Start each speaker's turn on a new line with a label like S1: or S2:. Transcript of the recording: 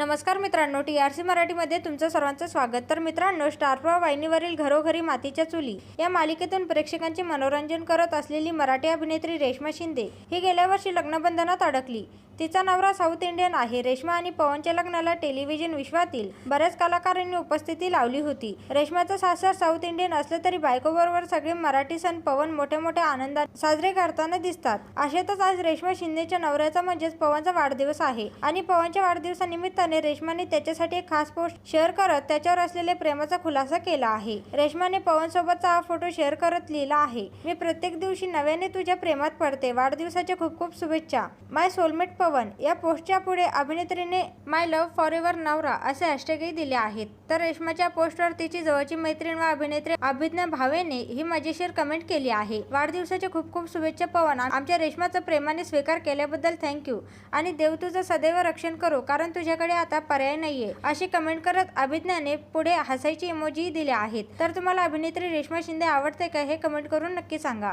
S1: नमस्कार मित्रांनो T R C मराठीमध्ये तुमचं सर्वांचं स्वागत. तर मित्रांनो स्टार वाहिनीवरील घरोघरी मातीच्या चुली या मालिकेतून प्रेक्षकांचे मनोरंजन करत असलेली मराठी अभिनेत्री रेश्मा शिंदे ही गेल्या वर्षी लग्नबंधनात अडकली. तिचा नवरा साऊथ इंडियन आहे. रेश्मा आणि पवनच्या लग्नाला टेलिव्हिजन विश्वातील बऱ्याच कलाकारांनी उपस्थिती लावली होती. रेश्माचं सासर साऊथ इंडियन असलं तरी बायकोबरोबर सगळे मराठी सण पवन मोठ्या मोठ्या आनंदात साजरे करताना दिसतात. अशातच आज रेश्मा शिंदेच्या नवऱ्याचा म्हणजेच पवनचा वाढदिवस आहे आणि पवनच्या वाढदिवसानिमित्ताने रेश्माने त्याच्यासाठी एक खास पोस्ट शेअर करत त्याच्यावर असलेले प्रेमाचा खुलासा केला आहे. रेश्माने पवन सोबतचा हा फोटो शेअर करत लिहिला आहे. मी प्रत्येक दिवशी नव्याने तुझ्या प्रेमात पडते. वाढदिवसाच्या खूप खूप शुभेच्छा. My soulmate Pavan. या पोस्टच्या पुढे अभिनेत्रीने माय लव्ह फॉर एव्हर नवरा असे हॅशटॅगही दिले आहेत. तर रेश्माच्या पोस्टवर तिची जवळची मैत्रीण व अभिनेत्री अभिज्ञा भावेने ही मजेशीर कमेंट केली आहे. वाढदिवसाच्या खूप खूप शुभेच्छा पवन. आमच्या रेश्माचा प्रेमाने स्वीकार केल्याबद्दल थँक्यू आणि देव तुझं सदैव रक्षण करो कारण तुझ्याकडे आता पर्याय नाहीये. अशी कमेंट करत अभिज्ञाने पुढे हसायची इमोजीही दिल्या आहेत. तर तुम्हाला अभिनेत्री रेश्मा शिंदे आवडते का हे कमेंट करून नक्की सांगा.